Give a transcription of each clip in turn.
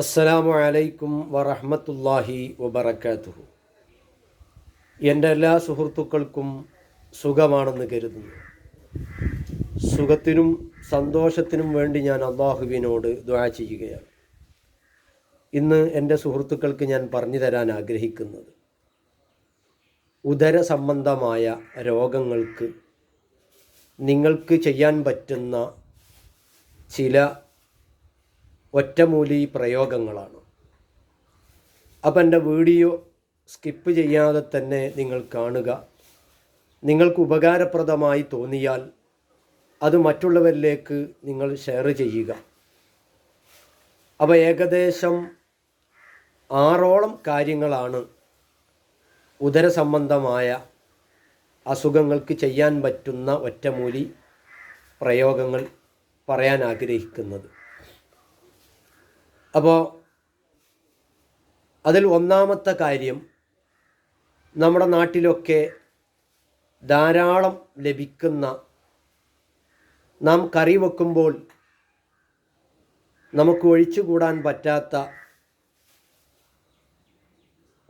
അസ്സലാമു അലൈക്കും വറഹമത്തല്ലാഹി വബറകാതുഹു എന്റെ എല്ലാ സുഹൃത്തുക്കൾക്കും സുഖമാണെന്ന് കരുതുന്നു. സുഖത്തിനും സന്തോഷത്തിനും വേണ്ടി ഞാൻ അള്ളാഹുവിനോട് ദ്വാ ചെയ്യുകയാണ്. ഇന്ന് എന്റെ സുഹൃത്തുക്കൾക്ക് ഞാൻ പറഞ്ഞു തരാൻ ആഗ്രഹിക്കുന്നത് ഉദര സംബന്ധമായ രോഗങ്ങൾക്ക് നിങ്ങൾക്ക് ചെയ്യാൻ പറ്റുന്ന ചില ഒറ്റമൂലി പ്രയോഗങ്ങളാണ്. അപ്പം എന്റെ വീഡിയോ സ്കിപ്പ് ചെയ്യാതെ തന്നെ നിങ്ങൾ കാണുക. നിങ്ങൾക്ക് ഉപകാരപ്രദമായി തോന്നിയാൽ അത് മറ്റുള്ളവരിലേക്ക് നിങ്ങൾ ഷെയർ ചെയ്യുക. അപ്പോൾ ഏകദേശം ആറോളം കാര്യങ്ങളാണ് ഉദര സംബന്ധമായ അസുഖങ്ങൾക്ക് ചെയ്യാൻ പറ്റുന്ന ഒറ്റമൂലി പ്രയോഗങ്ങൾ പറയാൻ ആഗ്രഹിക്കുന്നത്. അപ്പോൾ അതിൽ ഒന്നാമത്തെ കാര്യം നമ്മുടെ നാട്ടിലൊക്കെ ധാരാളം ലഭിക്കുന്ന നാം കറി വെക്കുമ്പോൾ നമുക്ക് ഒഴിച്ചുകൂടാൻ പറ്റാത്ത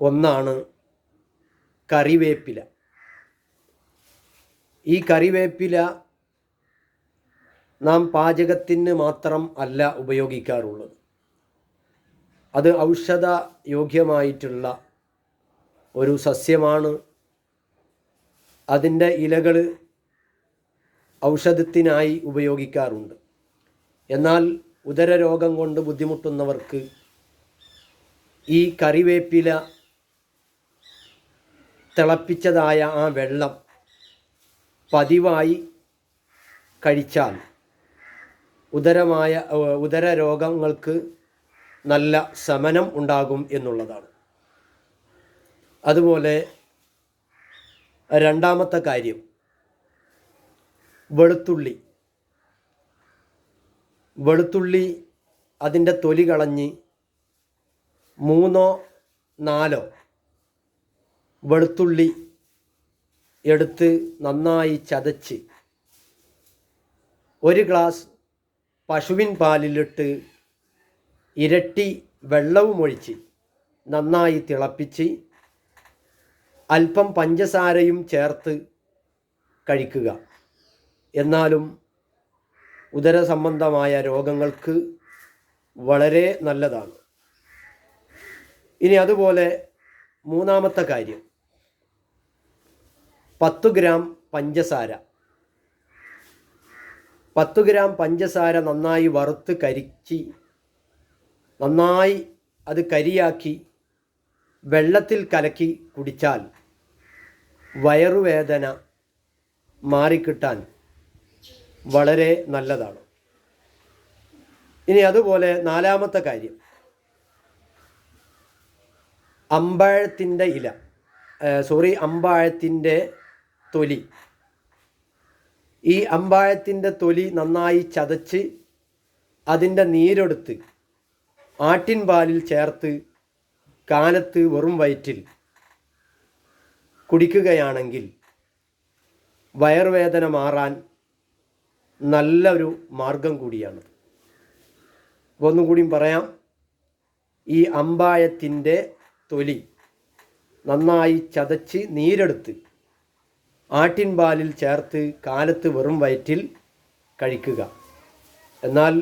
ഒന്നാണ് കറിവേപ്പില. ഈ കറിവേപ്പില നാം പാചകത്തിന് മാത്രം അല്ല ഉപയോഗിക്കാറുള്ളത്. അത് ഔഷധ യോഗ്യമായിട്ടുള്ള ഒരു സസ്യമാണ്. അതിന്റെ ഇലകൾ ഔഷധത്തിനായി ഉപയോഗിക്കാറുണ്ട്. എന്നാൽ ഉദരരോഗം കൊണ്ട് ബുദ്ധിമുട്ടുന്നവർക്ക് ഈ കറിവേപ്പില തിളപ്പിച്ചതായ ആ വെള്ളം പതിവായി കഴിച്ചാൽ ഉദരമായ ഉദര രോഗങ്ങൾക്ക് നല്ല ശമനം ഉണ്ടാകും എന്നുള്ളതാണ്. അതുപോലെ രണ്ടാമത്തെ കാര്യം വെളുത്തുള്ളി. വെളുത്തുള്ളി അതിന്റെ തൊലി കളഞ്ഞ് മൂന്നോ നാലോ വെളുത്തുള്ളി എടുത്ത് നന്നായി ചതച്ച് ഒരു ഗ്ലാസ് പശുവിൻ പാലിലിട്ട് ഇരട്ടി വെള്ളവും ഒഴിച്ച് നന്നായി തിളപ്പിച്ച് അല്പം പഞ്ചസാരയും ചേർത്ത് കഴിക്കുക. എന്നാലും ഉദര സംബന്ധമായ രോഗങ്ങൾക്ക് വളരെ നല്ലതാണ്. ഇനി അതുപോലെ മൂന്നാമത്തെ കാര്യം. പത്ത് ഗ്രാം പഞ്ചസാര. പത്ത് ഗ്രാം പഞ്ചസാര നന്നായി വറുത്ത് കരിച്ച് നന്നായി അത് കരിയാക്കി വെള്ളത്തിൽ കലക്കി കുടിച്ചാൽ വയറുവേദന മാറിക്കിട്ടാൻ വളരെ നല്ലതാണ്. ഇനി അതുപോലെ നാലാമത്തെ കാര്യം. അമ്പാഴത്തിന്റെ ഇല സോറി അമ്പാഴത്തിന്റെ തൊലി. ഈ അമ്പാഴത്തിന്റെ തൊലി നന്നായി ചതച്ച് അതിന്റെ നീരെടുത്ത് ആട്ടിൻ പാലിൽ ചേർത്ത് കാലത്ത് വെറും വയറ്റിൽ കുടിക്കുകയാണെങ്കിൽ വയർവേദന മാറാൻ നല്ലൊരു മാർഗം കൂടിയാണ് ഒന്നും കൂടിയും പറയാം. ഈ അമ്പായത്തിന്റെ തൊലി നന്നായി ചതച്ച് നീരെടുത്ത് ആട്ടിൻ പാലിൽ ചേർത്ത് കാലത്ത് വെറും വയറ്റിൽ കഴിക്കുക. എന്നാൽ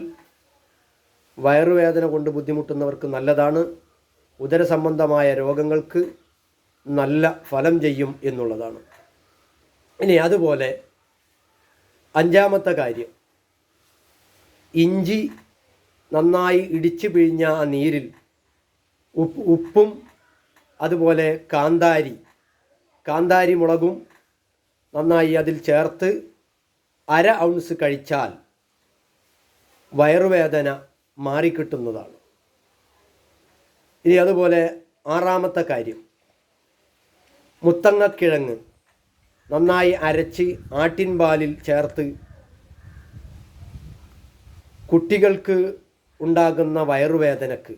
വയറുവേദന കൊണ്ട് ബുദ്ധിമുട്ടുന്നവർക്ക് നല്ലതാണ്. ഉദരസംബന്ധമായ രോഗങ്ങൾക്ക് നല്ല ഫലം ചെയ്യും എന്നുള്ളതാണ്. ഇനി അതുപോലെ അഞ്ചാമത്തെ കാര്യം. ഇഞ്ചി നന്നായി ഇടിച്ചു പിഴിഞ്ഞ ആ നീരിൽ ഉപ്പ് അതുപോലെ കാന്താരി കാന്താരി മുളകും നന്നായി അതിൽ ചേർത്ത് അര ഔൺസ് കഴിച്ചാൽ വയറുവേദന മാറിക്കിട്ടുന്നതാണ്. ഇനി അതുപോലെ ആറാമത്തെ കാര്യം. മുത്തങ്ങക്കിഴങ്ങ് നന്നായി അരച്ച് ആട്ടിൻപാലിൽ ചേർത്ത് കുട്ടികൾക്ക് ഉണ്ടാകുന്ന വയറുവേദനക്ക്.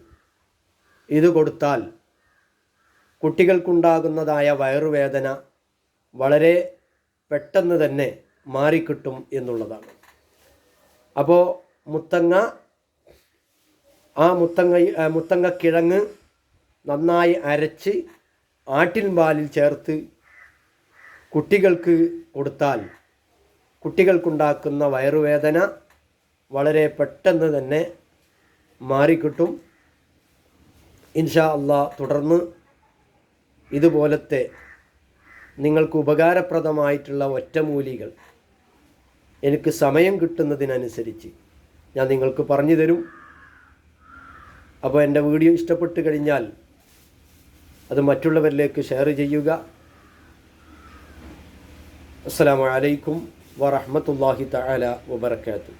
ഇത് കൊടുത്താൽ കുട്ടികൾക്കുണ്ടാകുന്നതായ വയറുവേദന വളരെ പെട്ടെന്ന് തന്നെ മാറിക്കിട്ടും എന്നുള്ളതാണ്. അപ്പോൾ മുത്തങ്ങ ആ മുത്തങ്ങ മുത്തങ്ങക്കിഴങ്ങ് നന്നായി അരച്ച് ആട്ടിൻ പാലിൽ ചേർത്ത് കുട്ടികൾക്ക് കൊടുത്താൽ കുട്ടികൾക്കുണ്ടാക്കുന്ന വയറുവേദന വളരെ പെട്ടെന്ന് തന്നെ മാറിക്കിട്ടും. ഇൻഷാ അള്ളാ തുടർന്ന് ഇതുപോലത്തെ നിങ്ങൾക്ക് ഉപകാരപ്രദമായിട്ടുള്ള ഒറ്റമൂലികൾ എനിക്ക് സമയം കിട്ടുന്നതിനനുസരിച്ച് ഞാൻ നിങ്ങൾക്ക് പറഞ്ഞു തരും. അപ്പോൾ എന്റെ വീഡിയോ ഇഷ്ടപ്പെട്ട് കഴിഞ്ഞാൽ അത് മറ്റുള്ളവരിലേക്ക് ഷെയർ ചെയ്യുക. അസ്സലാമു അലൈക്കും വറഹ്മത്തുള്ളാഹി തആല വബറകാതുഹു.